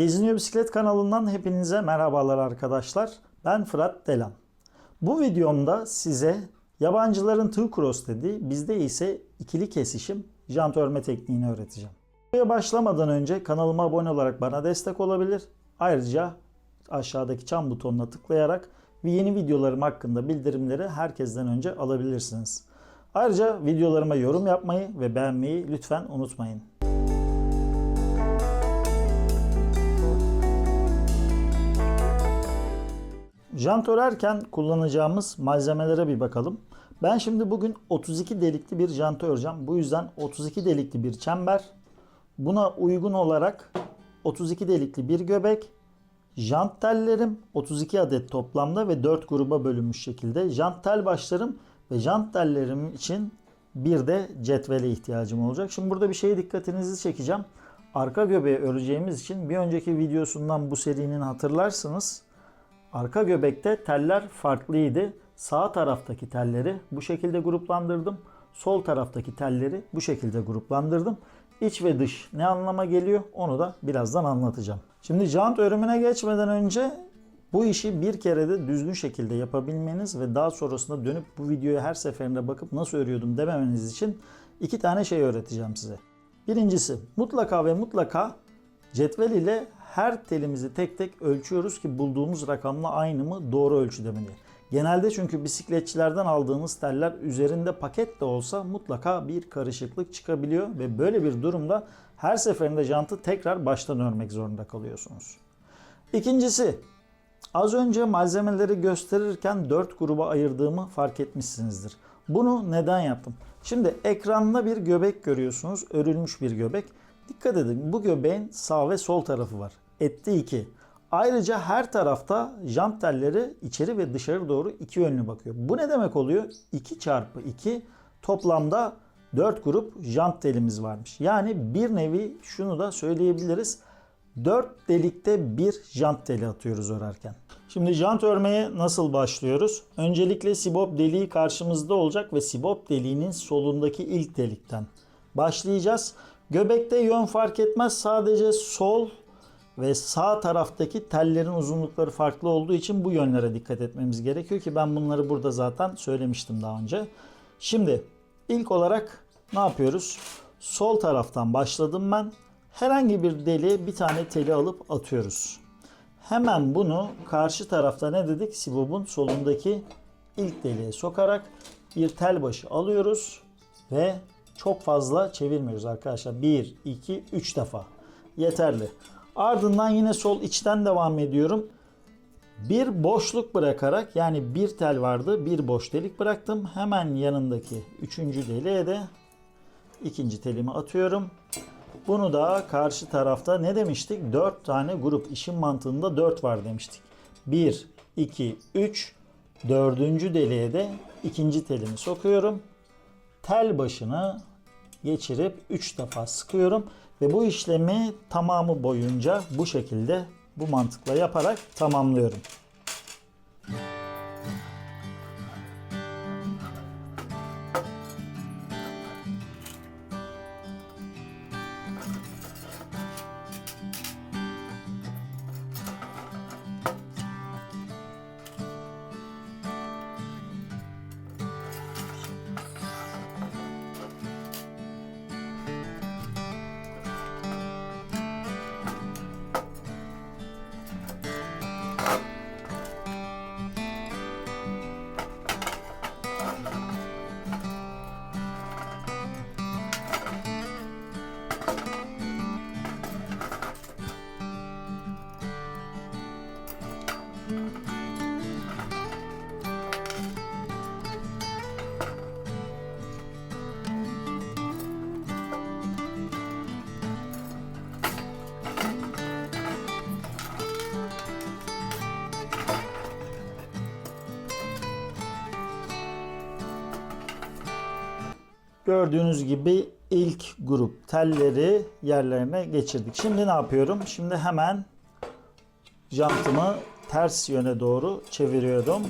Geziniyor Bisiklet kanalından hepinize merhabalar arkadaşlar. Ben Fırat Delan. Bu videomda size yabancıların tığ cross dediği, bizde ise ikili kesişim jant örme tekniğini öğreteceğim. Videoya başlamadan önce kanalıma abone olarak bana destek olabilir. Ayrıca aşağıdaki çan butonuna tıklayarak ve yeni videolarım hakkında bildirimleri herkesten önce alabilirsiniz. Ayrıca videolarıma yorum yapmayı ve beğenmeyi lütfen unutmayın. Jant örerken kullanacağımız malzemelere bir bakalım. Ben şimdi bugün 32 delikli bir jant öreceğim. Bu yüzden 32 delikli bir çember. Buna uygun olarak 32 delikli bir göbek. Jant tellerim 32 adet toplamda ve 4 gruba bölünmüş şekilde. Jant tel başlarım ve jant tellerim için bir de cetvele ihtiyacım olacak. Şimdi burada bir şeye dikkatinizi çekeceğim. Arka göbeği öreceğimiz için bir önceki videosundan bu serinin hatırlarsınız. Arka göbekte teller farklıydı. Sağ taraftaki telleri bu şekilde gruplandırdım. Sol taraftaki telleri bu şekilde gruplandırdım. İç ve dış ne anlama geliyor onu da birazdan anlatacağım. Şimdi jant örümüne geçmeden önce bu işi bir kere de düzgün şekilde yapabilmeniz ve daha sonrasında dönüp bu videoya her seferinde bakıp nasıl örüyordum dememeniz için iki tane şey öğreteceğim size. Birincisi mutlaka ve mutlaka cetvel ile her telimizi tek tek ölçüyoruz ki bulduğumuz rakamla aynı mı doğru ölçüde mi diye. Genelde çünkü bisikletçilerden aldığınız teller üzerinde paket de olsa mutlaka bir karışıklık çıkabiliyor ve böyle bir durumda her seferinde jantı tekrar baştan örmek zorunda kalıyorsunuz. İkincisi az önce malzemeleri gösterirken 4 gruba ayırdığımı fark etmişsinizdir. Bunu neden yaptım? Şimdi ekranda bir göbek görüyorsunuz. Örülmüş bir göbek. Dikkat edin bu göbeğin sağ ve sol tarafı var. Etti 2. Ayrıca her tarafta jant telleri içeri ve dışarı doğru iki yönlü bakıyor. Bu ne demek oluyor? 2 çarpı 2 toplamda 4 grup jant telimiz varmış. Yani bir nevi şunu da söyleyebiliriz. 4 delikte bir jant teli atıyoruz örerken. Şimdi jant örmeye nasıl başlıyoruz? Öncelikle sibop deliği karşımızda olacak ve sibop deliğinin solundaki ilk delikten başlayacağız. Göbekte yön fark etmez. Sadece sol ve sağ taraftaki tellerin uzunlukları farklı olduğu için bu yönlere dikkat etmemiz gerekiyor ki ben bunları burada zaten söylemiştim daha önce. Şimdi ilk olarak ne yapıyoruz? Sol taraftan başladım ben. Herhangi bir deliğe bir tane teli alıp atıyoruz. Hemen bunu karşı tarafta ne dedik? Sibobun solundaki ilk deliğe sokarak bir tel başı alıyoruz ve çok fazla çevirmiyoruz arkadaşlar. 1, 2, 3 defa. Yeterli. Ardından yine sol içten devam ediyorum. Bir boşluk bırakarak yani bir tel vardı bir boş delik bıraktım. Hemen yanındaki üçüncü deliğe de ikinci telimi atıyorum. Bunu da karşı tarafta ne demiştik? 4 tane grup işin mantığında 4 var demiştik. 1, 2, 3, dördüncü deliğe de ikinci telimi sokuyorum. Tel başını geçirip 3 defa sıkıyorum ve bu işlemi tamamı boyunca bu şekilde bu mantıkla yaparak tamamlıyorum. Gördüğünüz gibi ilk grup telleri yerlerine geçirdik. Şimdi ne yapıyorum? Şimdi hemen jantımı ters yöne doğru çeviriyorum.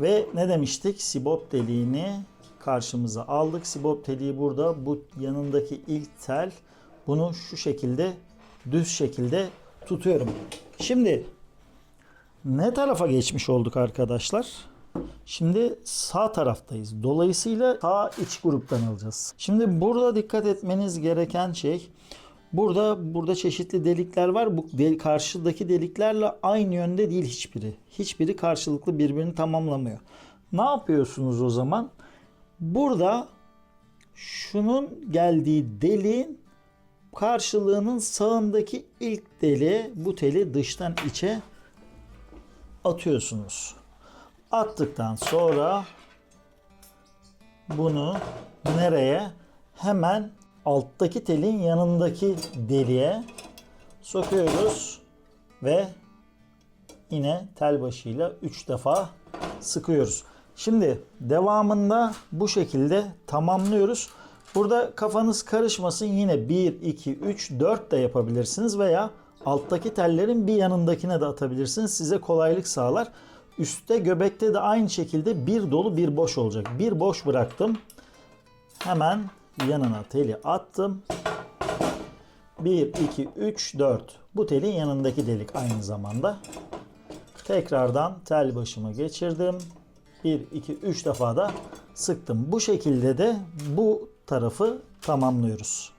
Ve ne demiştik? Sibop deliğini karşımıza aldık. Sibop deliği burada. Bu yanındaki ilk tel. Bunu şu şekilde düz şekilde tutuyorum. Şimdi ne tarafa geçmiş olduk arkadaşlar? Şimdi sağ taraftayız. Dolayısıyla sağ iç gruptan alacağız. Şimdi burada dikkat etmeniz gereken şey burada burada çeşitli delikler var. Bu del, karşıdaki deliklerle aynı yönde değil hiçbiri. Hiçbiri karşılıklı birbirini tamamlamıyor. Ne yapıyorsunuz o zaman? Burada şunun geldiği deliğin karşılığının sağındaki ilk deliğe bu teli dıştan içe atıyorsunuz. Attıktan sonra bunu nereye? Hemen alttaki telin yanındaki deliğe sokuyoruz ve yine tel başıyla 3 defa sıkıyoruz. Şimdi devamında bu şekilde tamamlıyoruz. Burada kafanız karışmasın yine 1, 2, 3, 4 de yapabilirsiniz veya alttaki tellerin bir yanındakine de atabilirsiniz. Size kolaylık sağlar. Üstte göbekte de aynı şekilde bir dolu bir boş olacak. Bir boş bıraktım. Hemen yanına teli attım. 1, 2, 3, 4. Bu telin yanındaki delik aynı zamanda. Tekrardan tel başıma geçirdim. 1, 2, 3 defa da sıktım. Bu şekilde de bu tarafı tamamlıyoruz.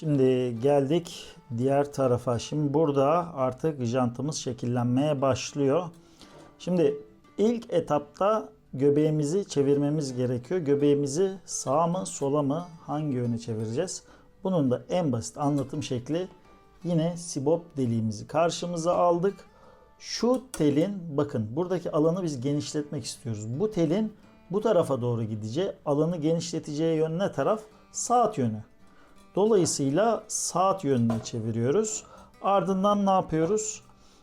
Şimdi geldik diğer tarafa. Şimdi burada artık jantımız şekillenmeye başlıyor. Şimdi ilk etapta göbeğimizi çevirmemiz gerekiyor. Göbeğimizi sağa mı sola mı hangi yöne çevireceğiz? Bunun da en basit anlatım şekli yine sibop deliğimizi karşımıza aldık. Şu telin bakın buradaki alanı biz genişletmek istiyoruz. Bu telin bu tarafa doğru gideceği, alanı genişleteceği yön ne taraf? Saat yönü. Dolayısıyla saat yönüne çeviriyoruz. Ardından ne yapıyoruz?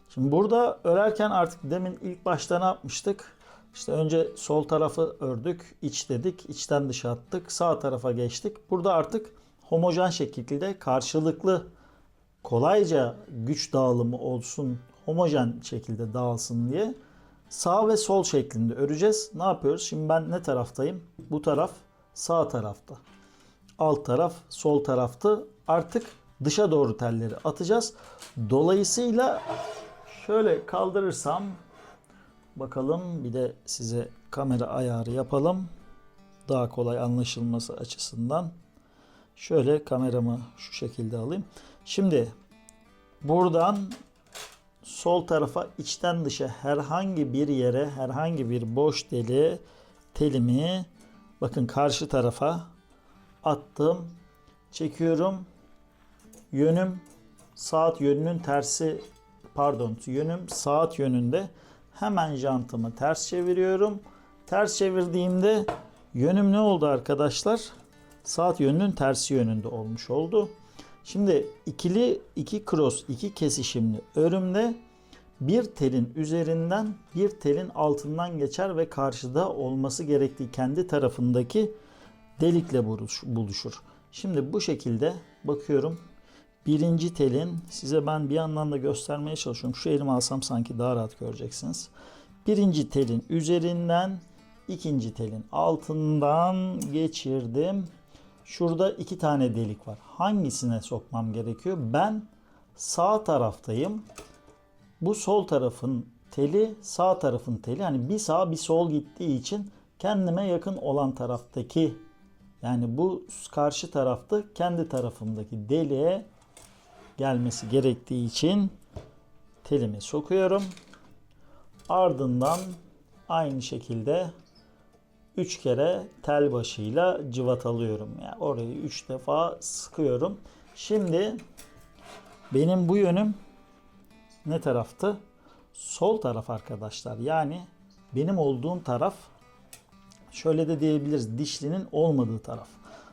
Şimdi burada örerken artık demin ilk başta ne yapmıştık? İşte önce sol tarafı ördük, iç dedik, içten dışa attık, sağ tarafa geçtik. Burada artık homojen şekilde karşılıklı kolayca güç dağılımı olsun, homojen şekilde dağılsın diye sağ ve sol şeklinde öreceğiz. Ne yapıyoruz? Şimdi ben ne taraftayım? Bu taraf sağ tarafta alt taraf sol taraftı. Artık dışa doğru telleri atacağız. Dolayısıyla şöyle kaldırırsam bakalım bir de size kamera ayarı yapalım. Daha kolay anlaşılması açısından. Şöyle kameramı şu şekilde alayım. Şimdi buradan sol tarafa içten dışa herhangi bir yere herhangi bir boş deli telimi bakın karşı tarafa attım. Çekiyorum. Yönüm saat yönünün tersi pardon yönüm saat yönünde. Hemen jantımı ters çeviriyorum. Ters çevirdiğimde yönüm ne oldu arkadaşlar? Saat yönünün tersi yönünde olmuş oldu. Şimdi ikili iki cross iki kesişimli örümde bir telin üzerinden bir telin altından geçer ve karşıda olması gerektiği kendi tarafındaki delikle buluşur. Şimdi bu şekilde bakıyorum. Birinci telin size ben bir yandan da göstermeye çalışıyorum. Şu elimi alsam sanki daha rahat göreceksiniz. Birinci telin üzerinden ikinci telin altından geçirdim. Şurada iki tane delik var. Hangisine sokmam gerekiyor? Ben sağ taraftayım. Bu sol tarafın teli sağ tarafın teli. Yani bir sağ bir sol gittiği için kendime yakın olan taraftaki yani bu karşı tarafta kendi tarafımdaki deliğe gelmesi gerektiği için telimi sokuyorum. Ardından aynı şekilde 3 kere tel başıyla cıvatalıyorum. Yani orayı 3 defa sıkıyorum. Şimdi benim bu yönüm ne taraftı? Sol taraf arkadaşlar. Yani benim olduğum taraf şöyle de diyebiliriz. Dişlinin olmadığı taraf.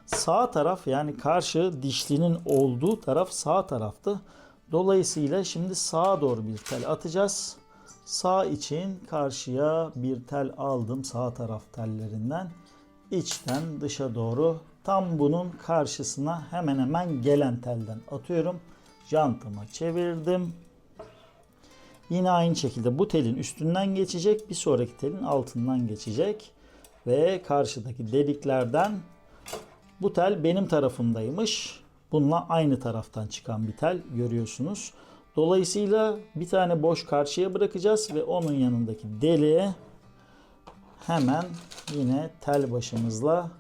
Sağ taraf yani karşı dişlinin olduğu taraf sağ taraftı. Dolayısıyla şimdi sağa doğru bir tel atacağız. Sağ için karşıya bir tel aldım sağ taraf tellerinden. İçten dışa doğru tam bunun karşısına hemen hemen gelen telden atıyorum. Jantımı çevirdim. Yine aynı şekilde bu telin üstünden geçecek. Bir sonraki telin altından geçecek. Ve karşıdaki deliklerden bu tel benim tarafımdaymış. Bununla aynı taraftan çıkan bir tel görüyorsunuz. Dolayısıyla bir tane boş karşıya bırakacağız ve onun yanındaki deliğe hemen yine tel başımızla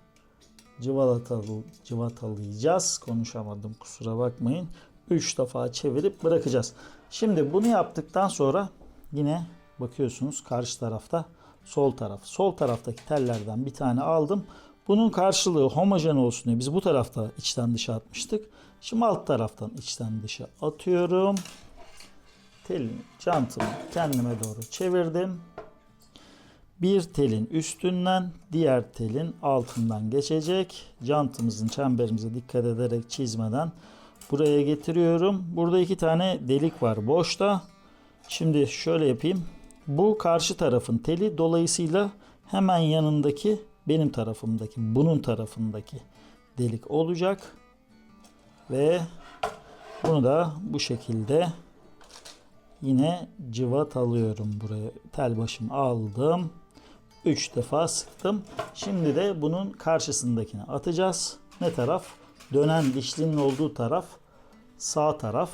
cıvalatalı, cıvatalayacağız. Konuşamadım kusura bakmayın. 3 defa çevirip bırakacağız. Şimdi bunu yaptıktan sonra yine bakıyorsunuz karşı tarafta sol taraf. Sol taraftaki tellerden bir tane aldım. Bunun karşılığı homojen olsun diye biz bu tarafta içten dışa atmıştık. Şimdi alt taraftan içten dışa atıyorum. Telin jantımı kendime doğru çevirdim. Bir telin üstünden diğer telin altından geçecek. Jantımızın çemberimize dikkat ederek çizmeden buraya getiriyorum. Burada iki tane delik var boşta. Şimdi şöyle yapayım. Bu karşı tarafın teli dolayısıyla hemen yanındaki benim tarafımdaki bunun tarafındaki delik olacak. Ve bunu da bu şekilde yine cıvat alıyorum buraya. Tel başımı aldım. 3 defa sıktım. Şimdi de bunun karşısındakine atacağız. Ne taraf? Dönen dişlinin olduğu taraf sağ taraf.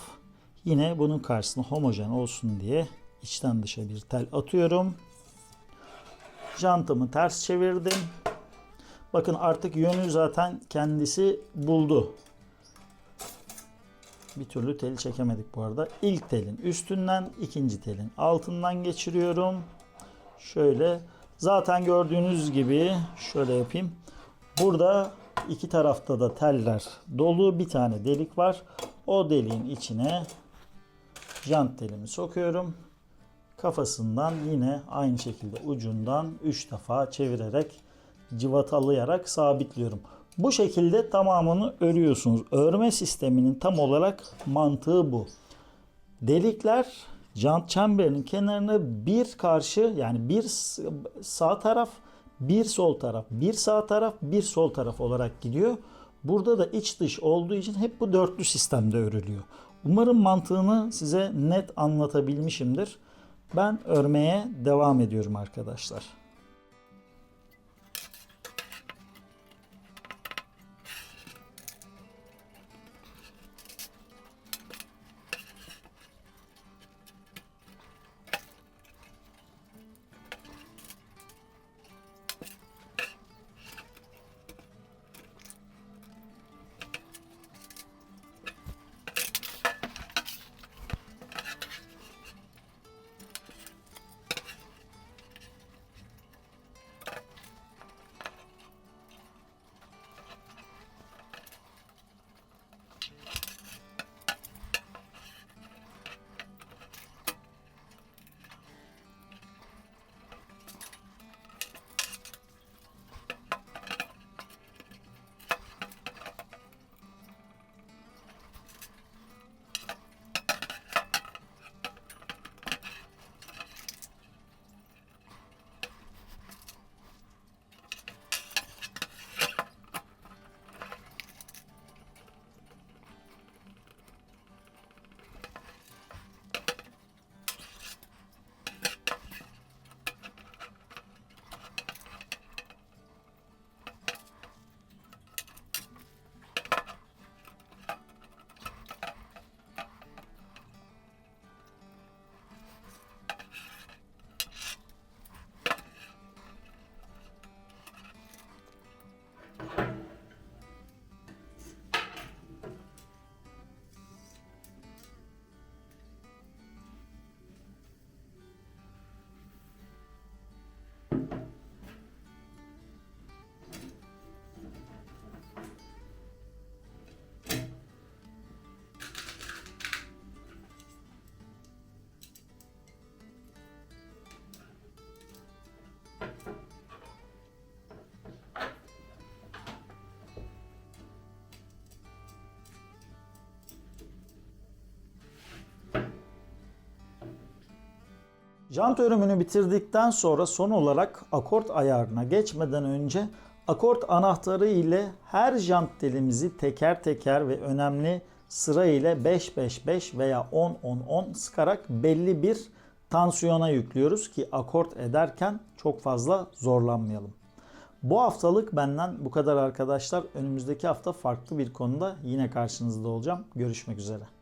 Yine bunun karşısına homojen olsun diye içten dışa bir tel atıyorum. Jantımı ters çevirdim. Bakın artık yönü zaten kendisi buldu. Bir türlü teli çekemedik bu arada. İlk telin üstünden, ikinci telin altından geçiriyorum. Şöyle zaten gördüğünüz gibi şöyle yapayım. Burada iki tarafta da teller dolu. Bir tane delik var. O deliğin içine jant telimi sokuyorum. Kafasından yine aynı şekilde ucundan 3 defa çevirerek civatalayarak sabitliyorum. Bu şekilde tamamını örüyorsunuz. Örme sisteminin tam olarak mantığı bu. Delikler jant çemberinin kenarına bir karşı yani bir sağ taraf, bir sol taraf, bir sağ taraf, bir sol taraf olarak gidiyor. Burada da iç dış olduğu için hep bu dörtlü sistemde örülüyor. Umarım mantığını size net anlatabilmişimdir. Ben örmeye devam ediyorum arkadaşlar. Jant örümünü bitirdikten sonra son olarak akort ayarına geçmeden önce akort anahtarı ile her jant telimizi teker teker ve önemli sıra ile 5-5-5 veya 10-10-10 sıkarak belli bir tansiyona yüklüyoruz ki akort ederken çok fazla zorlanmayalım. Bu haftalık benden bu kadar arkadaşlar. Önümüzdeki hafta farklı bir konuda yine karşınızda olacağım. Görüşmek üzere.